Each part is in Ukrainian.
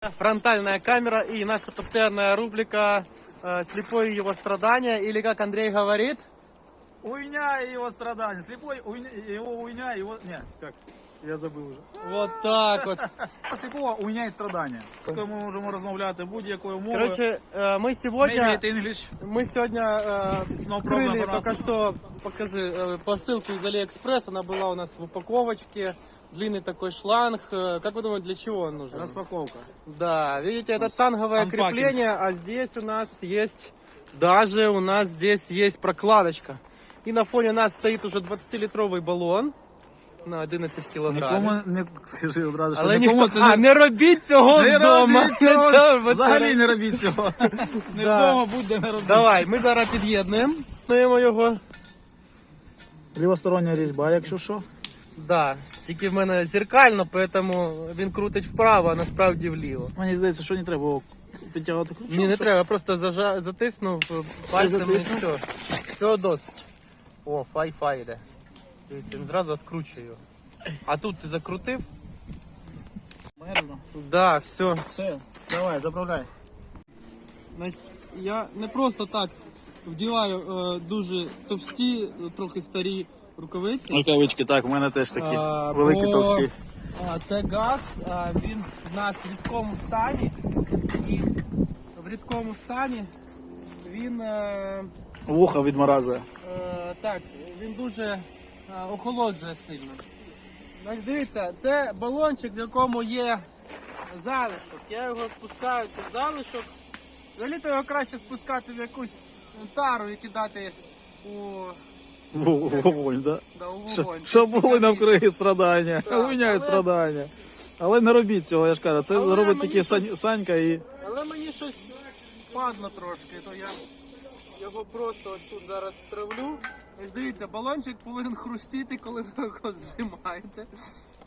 Фронтальная камера и наша постоянная рубрика э, «Слепое его страдания» или, как Андрей говорит, Уйня и его страдания. Слепой, уйня, его уйня, его... Не, как? Я забыл уже. вот так вот. Слепого уйня і страдання. З ким ми можемо розмовляти будь-якою мовою. Короче, э, мы Maybe сегодня, it English. мы сегодня э, no вскрыли problem, только пожалуйста. что, покажи, э, посылку из Алиэкспресс, она была у нас в упаковочке, длинный такой шланг. Э, как вы думаете, для чего он нужен? Розпаковка. Да, видите, это танговое Анпакинг. крепление, а здесь у нас есть, даже у нас здесь есть прокладочка. И на фоне нас стоит уже 20-литровый баллон на 11 килограмм. Нікому не скажи одразу, що Але нікому ніхто, це а, не, не робіть цього не вдома. робіть цього. Це ви Взагалі це- не робіть цього. Нікому будь-де не робіть. Давай, ми зараз під'єднуємо Під'єднуємо його. Лівостороння різьба, якщо що. Да, тільки в мене зеркально, тому він крутить вправо, а насправді вліво. Мені здається, що не треба підтягувати ключом. Ні, не щоб- треба, просто зажа... затиснув пальцем і затиснув? все. Цього досить. О, фай-фай йде. Дивіться, він зразу відкручує його. А тут ти закрутив? Мерзно. Да, все. Все, давай, заправляй. Значить, я не просто так вдіваю е, дуже товсті, трохи старі рукавиці. Рукавички, так, у мене теж такі А, великі бо, товсті. а, Це газ, а, він в нас в рідкому стані. І в рідкому стані він е, Вуха відморажує. Е, так, він дуже е, охолоджує сильно. Значить, дивіться, це балончик, в якому є залишок. Я його спускаю, це залишок. Взагалі-то його краще спускати в якусь тару і кидати у, Вогонь, да? да, вогонь. Щоб були навкруги страдання. Так, Уйняє але- страдання. Але не робіть цього, я ж кажу. Це Але робить мені тільки щось- Сань- Санька і. Але мені щось падло трошки, то я його просто ось тут зараз стравлю. Ось дивіться, балончик повинен хрустіти, коли ви його зжимаєте.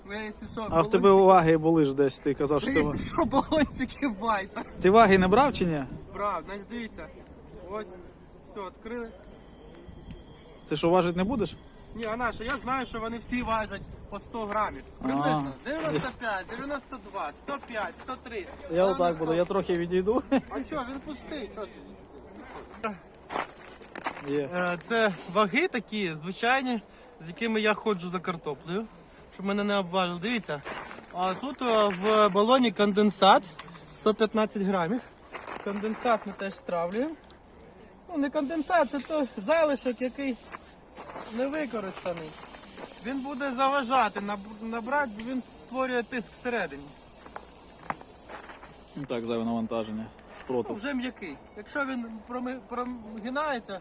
Ви, якщо що, А в тебе ваги були ж десь, ти казав, що ти. Якщо що, балончики вайта. Ти ваги не брав чи ні? Брав, значить дивіться. Ось, все, відкрили. Ти що важити не будеш? Ні, а наша, я знаю, що вони всі важать по 100 грамів. Приблизно 95, 92, 105, 103. Я Але отак буду, я трохи відійду. А що, він пустий, що ти? Є. Е, Це ваги такі звичайні, з якими я ходжу за картоплею, щоб мене не обвалило. Дивіться, а тут е, в балоні конденсат 115 грамів. Конденсат ми теж стравлюємо. Ну, не конденсат, це той залишок, який не використаний. Він буде заважати, наб- набрати, він створює тиск всередині. Ну Так, зайве навантаження. Ну, Спротив. вже м'який. Якщо він промгинається,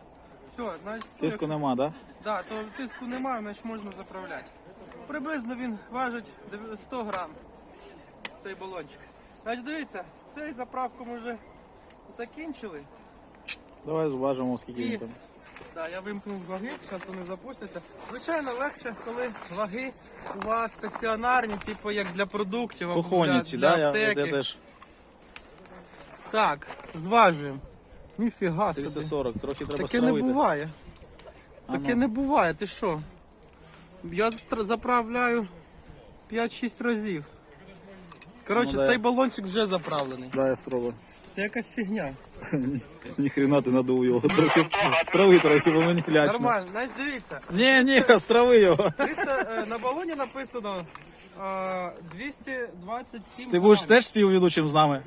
все, значить, ну, Тиску нема, так? Да, то тиску немає, значить можна заправляти. Приблизно він важить 100 грам, цей балончик. Значить, дивіться, і заправку ми вже закінчили. Давай зважимо, скільки І- він там. Да, я вимкнув ваги, зараз вони запустяться. Звичайно, легше, коли ваги у вас стаціонарні, типу як для продуктів, або Кухонниці, для, да? для Я, аптеки. я теж Так, зважуємо. Ніфіга собі. 340, трохи треба Таке не стравити. буває. Таке ну. не буває, ти що? Я заправляю 5-6 разів. Коротше, Ну, да. цей балончик вже заправлений. Да, я спробую. Це якась фігня. Ніхрена ти надув його. Трохи страви трохи, бо мені лячно. Нормально, значить дивіться. Ні, ні, страви його. 300, е, на балоні написано е, 227 Ти будеш теж співведучим з нами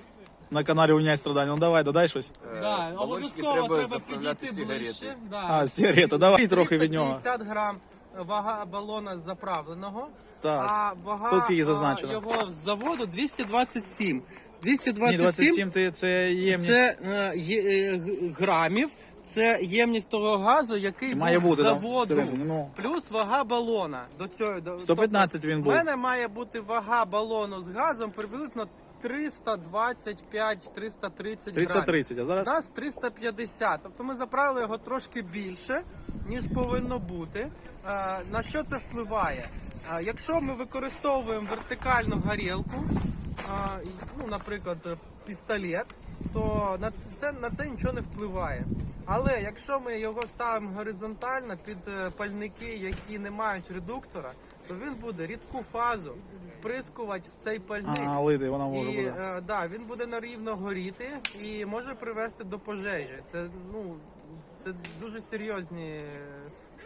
на каналі Уняй страдання. Ну давай, додай щось. Да, обов'язково треба підійти ближче. Да. А, сигарета, давай трохи від нього. 350 грам вага балона заправленого, Так. а вага Тут а, зазначено? його з заводу 227. Ні, 227 27 ти, це ємність. це е, є, е, г- грамів, це ємність того газу, який Має був бути заводу. всередині, ну. Плюс вага балона. До цього, до, 115 тобто, він У був. мене має бути вага балону з газом приблизно 325-330 грамів. 330, а У нас 350, тобто ми заправили його трошки більше, ніж повинно бути. Е, На що це впливає? Е, Якщо ми використовуємо вертикальну горілку, е, ну, наприклад, пістолет, то на це- на це нічого не впливає. Але якщо ми його ставимо горизонтально під пальники, які не мають редуктора, то він буде рідку фазу вприскувати в цей пальник. А, лити, вона може І бути. е, да, він буде нарівно горіти і може привести до пожежі. Це ну це дуже серйозні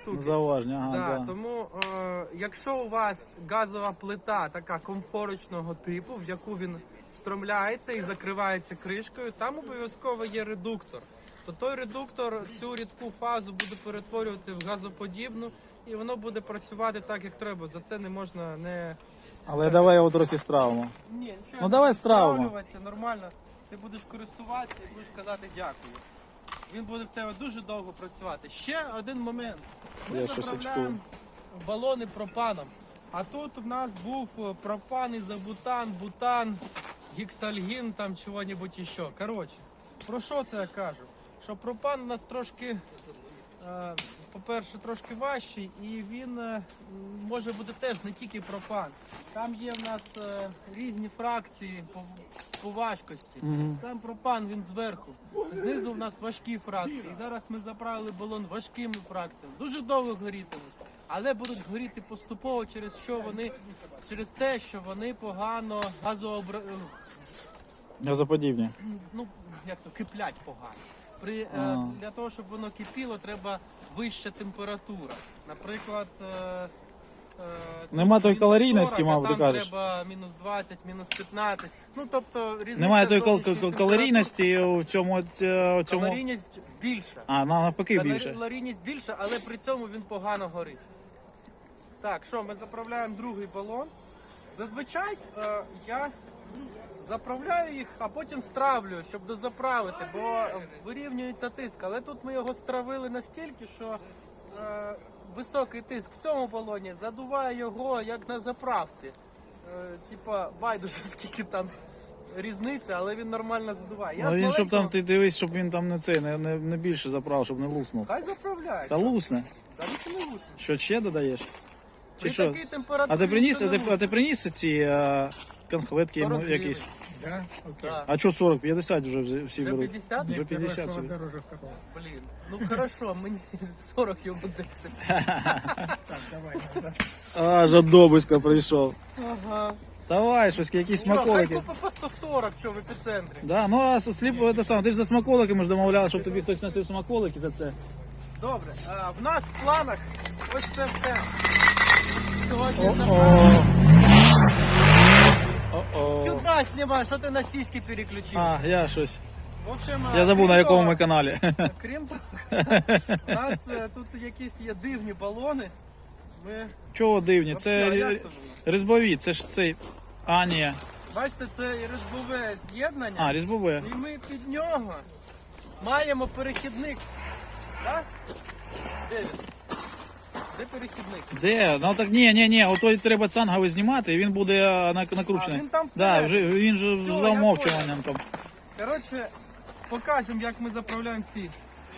штуки. Зауваження, ага, Да, да. Тому, е, якщо у вас газова плита така комфорочного типу, в яку він встромляється і закривається кришкою, там обов'язково є редуктор. То той редуктор цю рідку фазу буде перетворювати в газоподібну, і воно буде працювати так, як треба. За це не можна не Але давай його трохи стравимо. ні, нічого Ну, давай стравимо. нормально. Ти будеш користуватися і будеш казати дякую. Він буде в тебе дуже довго працювати. Ще один момент. Ми Я заправляємо балони пропаном. А тут в нас був е, пропан, ізобутан, бутан, гіксальгін, там чого-небудь іще. Коротше, про що це я кажу? Що пропан у нас трошки, по-перше, трошки важчий, і він е, може бути теж не тільки пропан. Там є в нас е, різні фракції по, по важкості. Сам пропан він зверху. Знизу в нас важкі фракції. І зараз ми заправили балон важкими фракціями. Дуже довго горітимуть. Але будуть горіти поступово через що вони через те, що вони погано газообра... Газоподібні. ну як то киплять погано. При е, А. для того, щоб воно кипіло, треба вища температура. Наприклад, е, е, Нема тої мінус калорійності, 40, а мабуть, ти там кажеш. треба мінус 20, мінус 15. Ну тобто різниця Немає тої кал- кал- калорійності у цьому. е, у цьому... Калорійність більша. А, на- навпаки більше. Калорійність більша, але при цьому він погано горить. Так, що, ми заправляємо другий балон. Зазвичай е, я заправляю їх, а потім стравлюю, щоб дозаправити, бо вирівнюється тиск. Але тут ми його стравили настільки, що е, високий тиск в цьому балоні задуває його як на заправці. Е, типа, байдуже, скільки там різниця, але він нормально задуває. Я Ну з він щоб там ти дивись, щоб він там не цей, не, не, не більше заправ, щоб не луснув. Хай заправляє. Та лусне. Та нічого не лучше. Що ще додаєш? При Чи що? такій температурі А ти приніс, а ти, а ти приніс ці е, конфетки 40 ну, якісь? Да? Окей. Так. А що 40, 50 вже всі- Вже беруть? 50? Вже Нет, 50 первое собі. дороже второго. Блін. Ну хорошо, мені 40 йому 10. Так, давай. да. А, жадобисько прийшов. Ага. Давай, щось, якісь Що, хай смаколики. купи по 140, що в епіцентрі. Да, ну а сліп, це саме, ти ж за смаколиками ж домовляв, щоб тобі хтось носив смаколики за це. Добре, а, в нас в планах ось це все. Сьогодні О-о. заправимо. Сюди знімай, що ти на сіськи переключив. А, я щось. В общем, Я а, забув на якому того- ми каналі. Крім того, у нас е, тут якісь є дивні балони. Ми... Чого дивні? А Це як рі- то воно? різьбові, це ж цей. А, ні. Бачите, це різьбове з'єднання. А, різьбове. І ми під нього маємо перехідник. Так? Де він? Де перехідник? Де? Ну так ні, ні, ні, ото треба цанговий знімати, і він буде а, на- накручений. А, він там да, всередині. вже, він же Всьо, з я замовчуванням там. Коротше, покажемо, як ми заправляємо ці.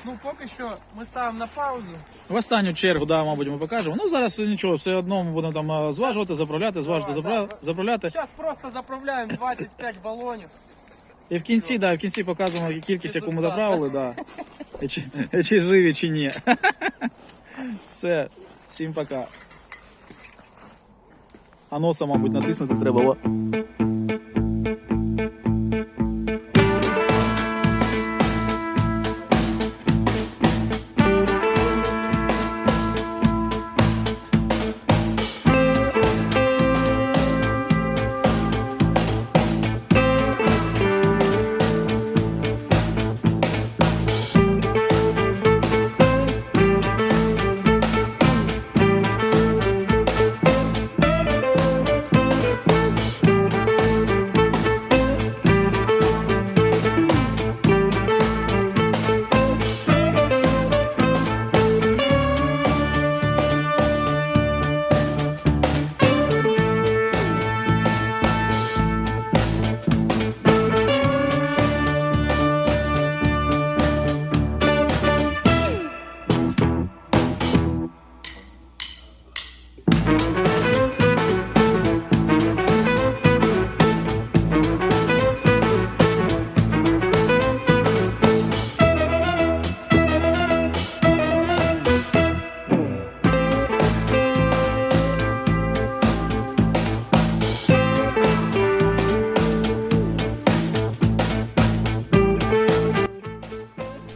Ну, поки що ми ставимо на паузу. В останню чергу, да, мабуть, ми покажемо. Ну зараз нічого, все одно ми будемо там а, зважувати, заправляти, зважувати, Давай, заправляти, заправляти. Зараз просто заправляємо 25 балонів. І в кінці, да, в кінці показуємо кількість, яку ми Результат. заправили, да. І чи, і чи живі, чи ні. Все, всім пока. А носа, мабуть, натиснути треба.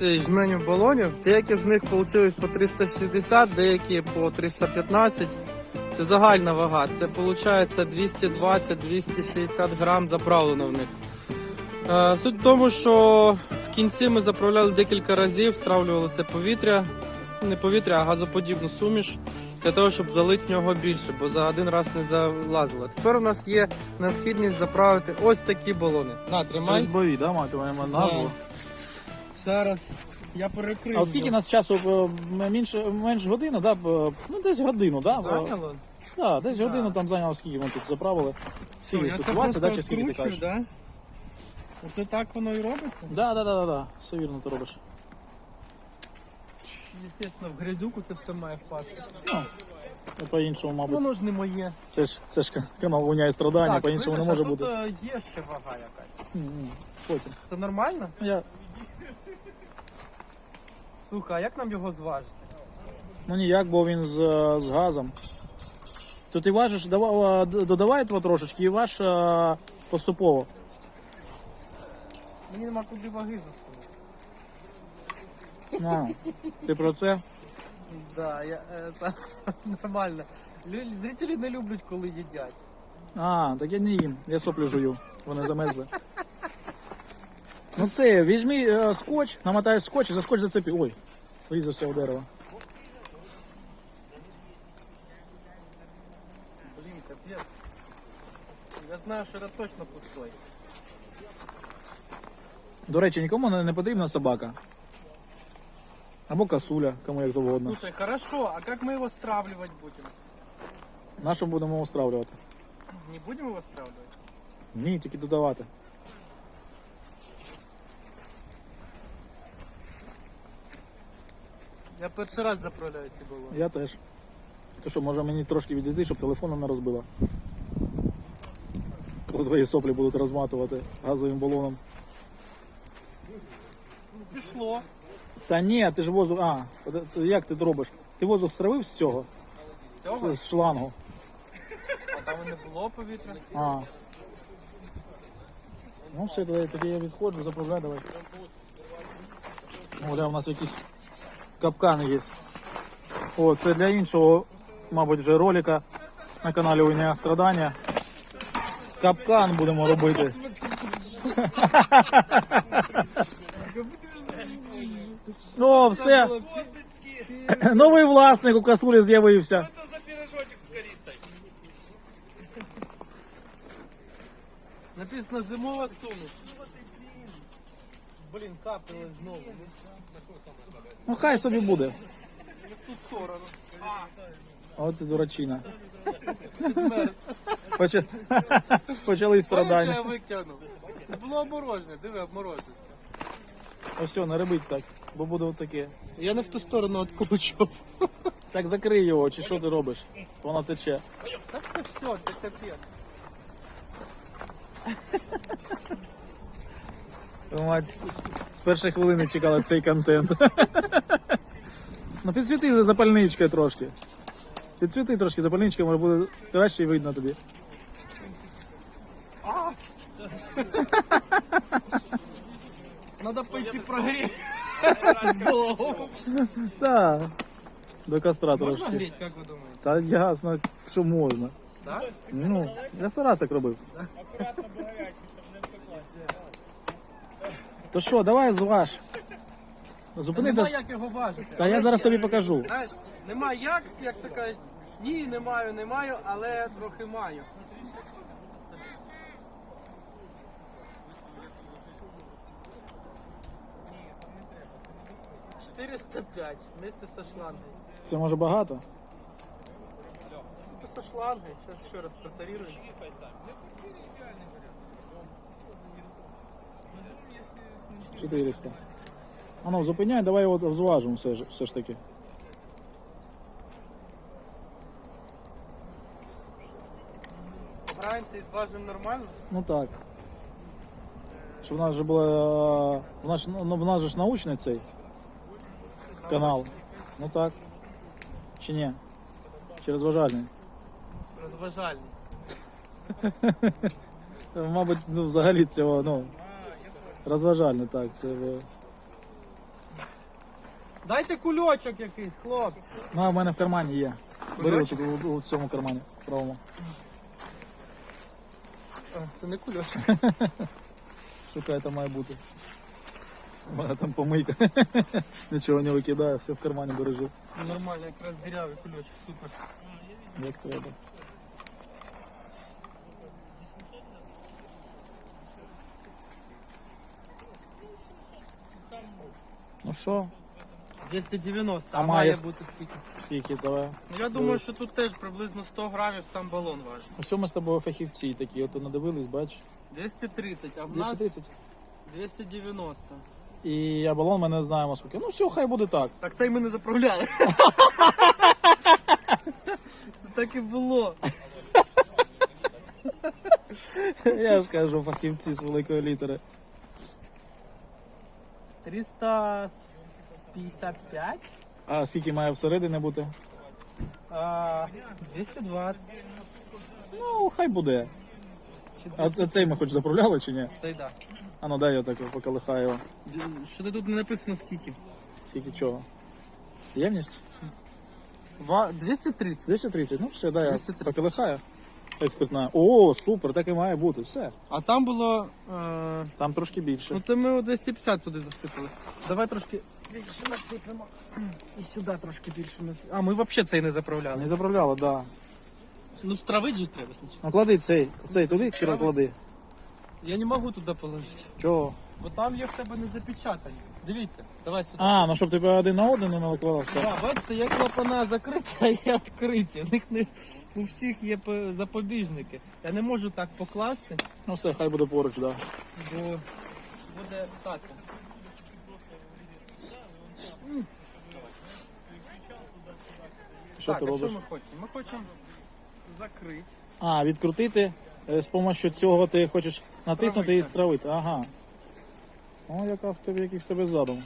О. цей балонів. Деякі з них вийшли по 360, деякі по 315. Це загальна вага. Це виходить 220-260 грам заправлено в них. Е, Суть в тому, що в кінці ми заправляли декілька разів, стравлювали це повітря, не повітря, а газоподібну суміш, для того, щоб залити в нього більше, бо за один раз не залазило. Тепер у нас є необхідність заправити ось такі балони. На, тримай. СБІ, да, матимемо назву. Зараз я перекрив. А от скільки нас часу е, менше, менш години, да? б, Ну десь годину, да? Зайняло? Да, десь годину там зайняло, скільки ми тут заправили. Скільки Я тут це 20, да, чи скільки ти кажеш? да? Оце так воно і робиться? Да, да, да, да, да. Все вірно ти робиш. Звісно, в грязюку це все має впасти. Ну, по-іншому, мабуть. Воно ж не моє. Це ж, це ж канал «Воня страдання, Так, по-іншому не слышиш, може а тут бути. е, є ще вага якась. Потім. Це нормально? Я, Слухай, а як нам його зважити? ну ніяк, бо він з, з газом. То ти важиш, дава- е, додавай того трошечки і ваш е, поступово. Мені нема куди ваги засунути. А, ти про це? Да, я, е, це, нормально. Лю- Зрителі не люблять, коли їдять. А, так я не їм. Я соплю жую. Вони замерзли. Ну це, візьми е, скотч, намотай скотч і за скотч зацепи. Ой, врізався у дерево. Блін, капець. Я знаю, що це точно пустой. До речі, нікому не, потрібна собака. Або косуля, кому як завгодно. Слушай, хорошо, а как мы его стравливать будем? Нашу будемо устравлювати. Не будем его стравливать? Ні, тільки додавати. Я перший раз заправляю ці балони. Я теж. То що, може мені трошки відійти, щоб телефон не розбила. Коли твої соплі будуть розматувати газовим балоном. Пішло. Та ні, ти ж воздух. А, як ти робиш? Ти воздух стравив з цього? Цього? З, шлангу. А там і не було повітря. А. Ну все, тоді, я відходжу, заправляй давай. Оля, у нас якісь капкани є. О, це для іншого, мабуть, вже ролика на каналі Уйня Страдання. Капкан будемо робити. О, все. Новий власник у касулі з'явився. Написано зимова суміш. Блін, капнули знову. Ну хай собі буде. В ту сторону. От і дурачина. Почали Бачиш, я страдання. витягнув. Було обморожене, диви, обморожився. Ось все, не робіть так, бо буде отаке. Я не в ту сторону откручував. Так закрий його, чи що ти робиш? Воно тече. Так це все, це капець. Мать, з- першої хвилини чекали цей контент. Ну підсвіти запальничкою трошки. Підсвіти трошки запальничкою, може буде краще і видно тобі. Надо пойти прогреть. Так. До костра Можна трошки. як ви думаєте? Та ясно, що можна. Так? Ну, я сто раз так робив. То що, давай зваж. Зупини Нема як його важити. Та я зараз тобі покажу. Знаєш, нема як, як ти кажеш, ні, не маю, не маю, але трохи маю. Четыреста пять вместе со шлангой. Це може багато? Это со шлангой. Сейчас еще раз протарирую. 400. А ну, зупиняй, давай його зважимо все ж, все ж таки. Граємося і зважимо нормально. Ну так. Що в нас же було. В нас, ж- ну, в нас же ж научний цей канал. Ну так. Чи ні? Чи розважальний? Розважальний. Мабуть, ну, взагалі цього, ну. Розважальний, так. Це. е, Дайте кульочок якийсь, хлопці. На, в мене в кармані є. Бери Кульочок? отут, у, у цьому кармані правому. А, це не кульочок. Шукай, там має бути. У мене там помийка. Нічого не викидаю, все в кармані бережу. Нормально, якраз дірявий кульочок, супер. Як треба. Ну що, 290, а, А має має- бути скільки? скільки давай? Ну, я думаю, що тут теж приблизно 100 грамів сам балон важить. Ось ми з тобою фахівці такі, от надивились, бач. 230, а в нас 230. 290. І я балон ми не знаємо скільки. Ну все, хай буде так. Так це й ми не заправляли. Це так і було. Я ж кажу, фахівці з великої літери. 355, А скільки має всередині бути? а, 220. Ну, хай буде. А це цей ми хоч заправляли чи ні? Це да. А ну дай я так поколихаю. його. Що тут не написано скільки? Скільки чого? Ємність? Ва- 230. 230, ну все, дай я 230. поколихаю. Експертна. О, супер, так і має бути. Все. А там було. Е, Там трошки більше. ну то ми о 250 сюди засипали. Давай трошки більше насипемо. І сюди трошки більше насипемо. А, ми взагалі цей не заправляли. Не заправляла, да. Ну стравить же треба спочатку. Ну клади цей, цей туди клади. Я не можу туди положити. Чого? Бо там є в тебе не запечатані. Дивіться, давай сюди. А, ну щоб тебе один на один не накладався. Да, бачите, є клапана закриті, а є відкриті. У них не у всіх є по- запобіжники. Я не можу так покласти, Ну все, хай буде поруч, да. бо буде так. Що так, ти а робиш? що ми хочемо? Ми хочемо закрити. А, відкрутити е, з допомогою цього ти хочеш натиснути і стравити. Ага. О, яка в тебе, який в тебе задум.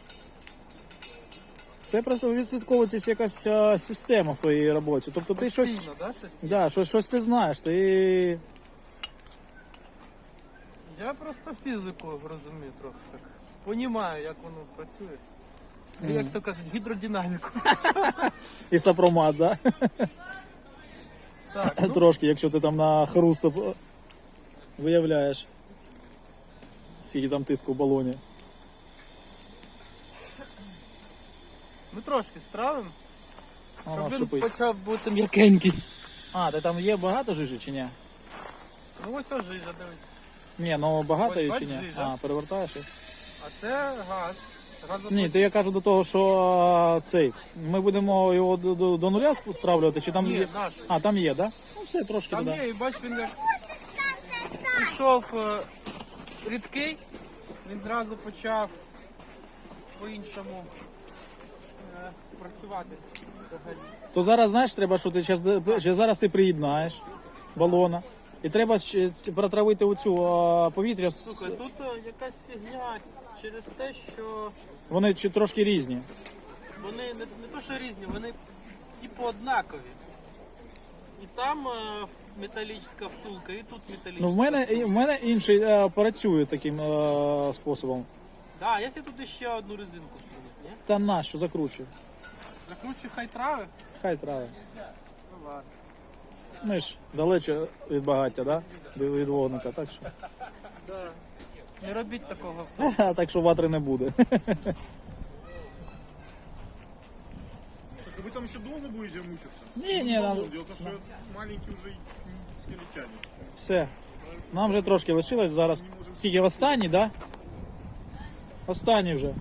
Це просто відслідковуватись якась а, система в твоїй роботі. Тобто ти щось. Да, щось? Да, щось, щось ти знаєш. Ти. Я просто фізику розумію трохи так. Понімаю, як воно працює. Як то кажуть, гідродинаміку. І сапромат, да? Так, ну, Трошки, якщо ти там на хрусту виявляєш. Скільки там тиску в балоні. Ми трошки стравимо, Ага, щоб він почав бути м'якенький. А, ти там є багато жижі чи ні? Ну ось ось жижа, дивись. Ні, ну багато Ось є бач чи ні? жижа. А, перевертаєш їх? А це газ. Газосос- Ні, то я кажу до того, що а, цей. Ми будемо його до, до, до нуля стравлювати, чи там Ні, є. наш. А, там є, так? Да? Ну все, трошки Там туди. є, і бач, він як пішов е, рідкий, він зразу почав по-іншому працювати. взагалі. То зараз, знаєш, треба, що ти щас, ще зараз ти приєднаєш балона. І треба ще протравити оцю а, повітря. з- Слухай, тут е, якась фігня через те, що Вони чи трошки різні. вони не, не то, що різні, вони типу однакові. І там е, металічна втулка, і тут металічна. Ну в мене і- в мене інший е, працює таким е, способом. Да, якщо тут ще одну резинку втулити? Та на що закручує. Закручуй хай трави. Хай трави. Ну ладно. Ми ж далече від багаття, да? Від вогника, так що. Да. Не робіть такого. так що ватри не буде. Так вы там еще долго будете мучиться? Ні, ні, нам Дело в том, что маленький уже не тянет. все. Нам вже трошки лишилось зараз. Скільки останній, да? Останній вже.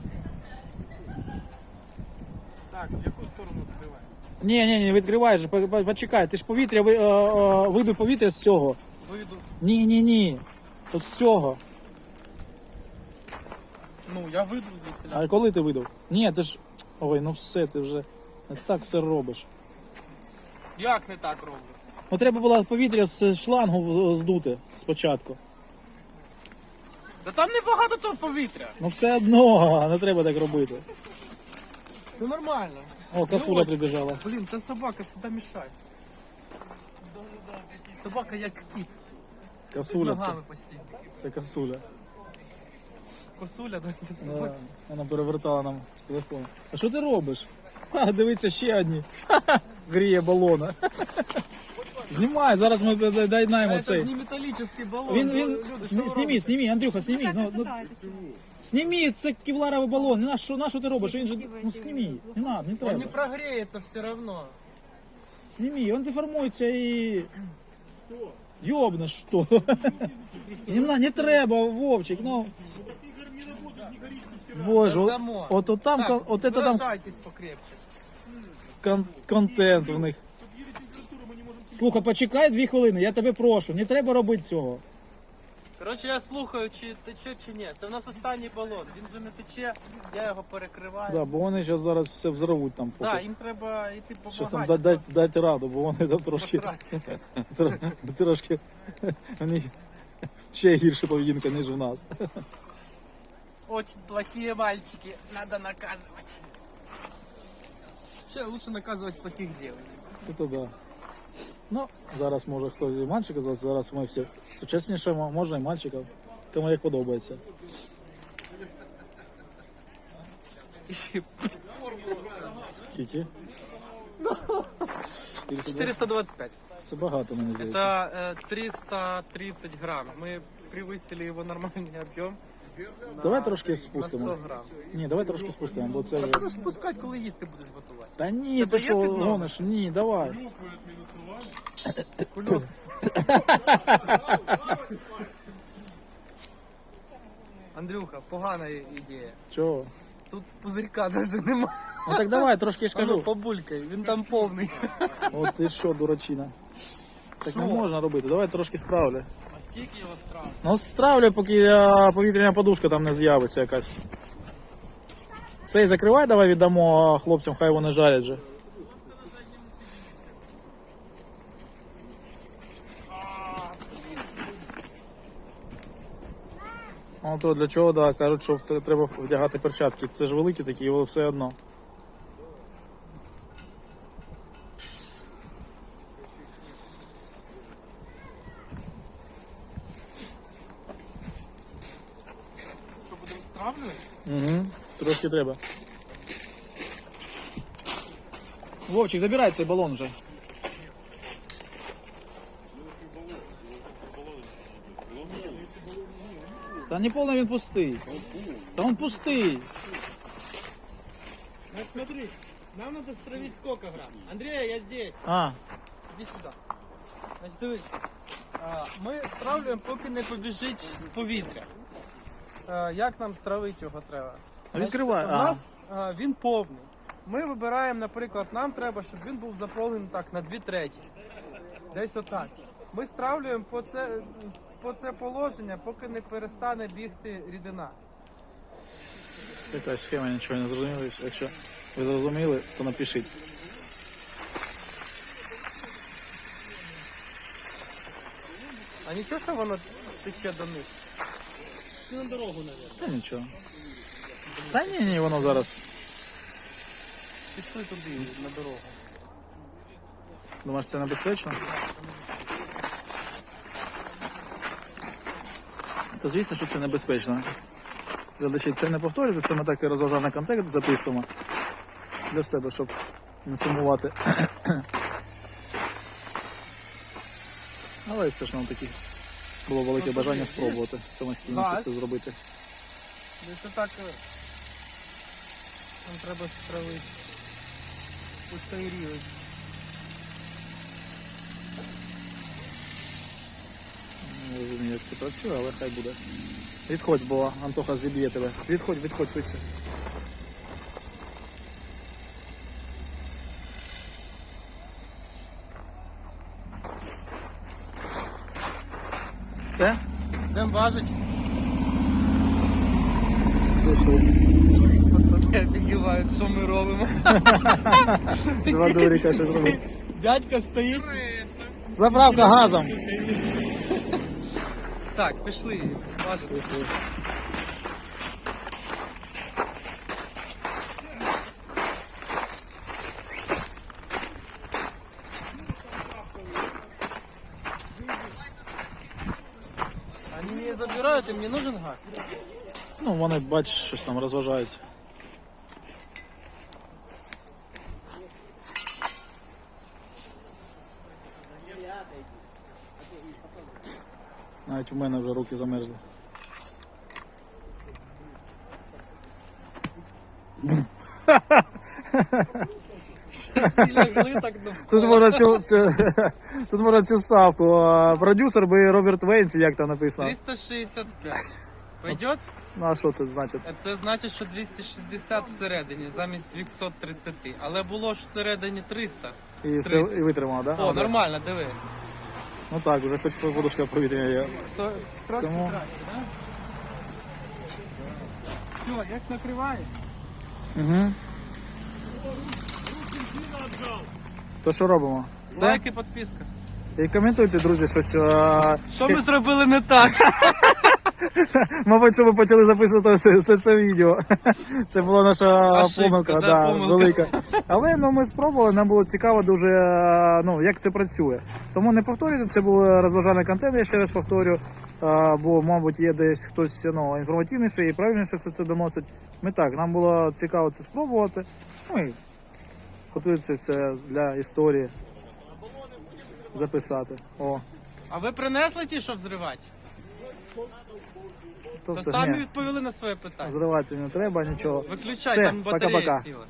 Так, в яку сторону відкриваємо? Ні, ні, ні, відкривай же, по- по- почекай, ти ж повітря, ви, е, е, видуй повітря з цього. Вийду. Ні, ні, ні. От з цього. Ну, я вийду звідси. А коли ти видав? Ні, ти ж. Ой, ну все, ти вже не так все робиш. Як не так роблю? Ну треба було повітря з шлангу здути спочатку. Та там небагато того повітря. Ну все одно, не треба так робити. Це нормально. О, косуля прибежала. Блін, це собака сюди мішає. Собака як кіт. Косуля це, Ногами постійно. це косуля. косуля. да? Да, Вона перевертала нам телефон. А що ти робиш? А, дивіться, ще одні. Ха-ха, Гріє балона. Знімай, зараз ми дайнаємо Це цей. не металічний балон. Він, ну, він, сні- робите? сніміть, Андрюха, сніміть. Ну, ну, сніміть, це кевларовий балон. На що, на що ти робиш? Він же, ну сніміть, не надо, не Он треба. не прогреется все равно. Сними, он деформується і. Йобне що. Не, на- не треба, Вовчик, ну. Боже, от, Дамо. от, от там, Так, кон- от это там выражайтесь покрепче. кон- контент в них. Слухай, почекай дві хвилини, я тебе прошу, не треба робити цього. Коротше, я слухаю, чи тече, чи ні. Це в нас останній балон. Він вже не тече, я його перекриваю. Да, бо вони зараз зараз все взорвуть там. Так, поки. їм треба йти Щось там побагати. дати, дати раду, бо вони там трошки, посрати. тр- трошки вони ще гірша поведінка, ніж у нас. Очень плохие мальчики, надо наказывать. Ще лучше наказывать плохих девочек. Це да. Ну, зараз може хтось і мальчика, зараз- зараз ми всі сучасніше, мо- можна і мальчиків. Кому як подобається. Скільки? 400. 425. Це багато, мені здається. Это э, 330 грамм. Мы превысили его нормальный объем Давай трошки на 100 спустимо. грамм. Ні, давай трошки спустимо, бо це. вже- Будеш спускати, коли їсти будеш готувати. Та ні, Тебе ти є що під ноги? гониш? Ні, давай. Андрюха, погана ідея. Чого? Тут пузирька навіть немає. Ну так давай, трошки я ж Кажу, кажу. побулькай, він там повний. От ти що, дурачина. Так не можна робити, давай трошки стравлю. А скільки його страв? Ну, стравлю, поки е, повітряна подушка там не з'явиться якась. Цей закривай, давай віддамо хлопцям, хай вони жарять же. Ну то для чого, да, кажуть, що треба вдягати перчатки. Це ж великі такі, його все одно. Що будемо стравлювати? Угу, трошки треба. Вовчик, забирай цей балон вже. Не повний він пустий. Та він пустий. Ну смотри, нам надо стравить сколько грамм? Андрея, я здесь. А, Іди сюди. Значить, дивись. А, Ми стравлюємо, поки не побіжить повітря. Як нам стравити його треба? Відкривай, У нас а, він повний. Ми вибираємо, наприклад, нам треба, щоб він був заповнений так на дві треті. Десь отак. Ми стравлюємо по це, по це положення, поки не перестане бігти рідина. якась схема, нічого не зрозуміли. Якщо ви зрозуміли, то напишіть. А нічого, що воно тече до них? На дорогу, навіть. Та нічого. Та ні, ні, воно зараз. Пішли туди, на дорогу. Думаєш, це небезпечно? Та звісно, що це небезпечно. Глядачі, це не повторюйте, це ми так і розважальний контекст записуємо для себе, щоб не сумувати. Але все ж нам таки було велике бажання спробувати самостійно все це зробити. Десь отак е, нам треба стравити у цей рівень. Не розумію, як це працює, але хай буде. Відходь, бо Антоха зіб'є тебе. Відходь, відходь швидше. Це? Йдемо важить. Пацани офігівають, що ми робимо. Два дуріка що зробив. Дядька стоїть. Заправка газом. Так, пішли. Важить. Они меня забирают, и мне нужен газ. Ну, вони, бач, щось там розважаються. Навіть у мене вже руки замерзли. Тут можна цю, цю, тут можна цю ставку. а, Продюсер би Роберт Вейн, чи як там написано. 365. Пойдет? Ну а що це значить? Це значить, що 260 всередині замість 230. Але було ж всередині 300. І все і витримав, так? Да? О, нормально, диви. Ну так, вже хоч подушка повітря є. То трошки Тому-? Все, як накриває? Угу. То що робимо? Все? Лайк і підписка. І коментуйте, друзі, щось. а, Що ми зробили не так? Мабуть, що ми почали записувати все, все це відео. Це була наша Ошибка, помилка, да, да, помилка. велика. Але ну, ми спробували, нам було цікаво дуже, ну, як це працює. Тому не повторюйте, це був розважальний контент, я ще раз повторю. А, бо, мабуть, є десь хтось ну, інформативніший і правильніше все це доносить. Ми так, нам було цікаво це спробувати. Ну і хотіли це все для історії записати. О, А ви принесли ті, щоб зривати? То То все. самі Ні, відповіли на своє питання. зривати не треба, нічого. Виключай, Все, там батарея пока-пока. сіла.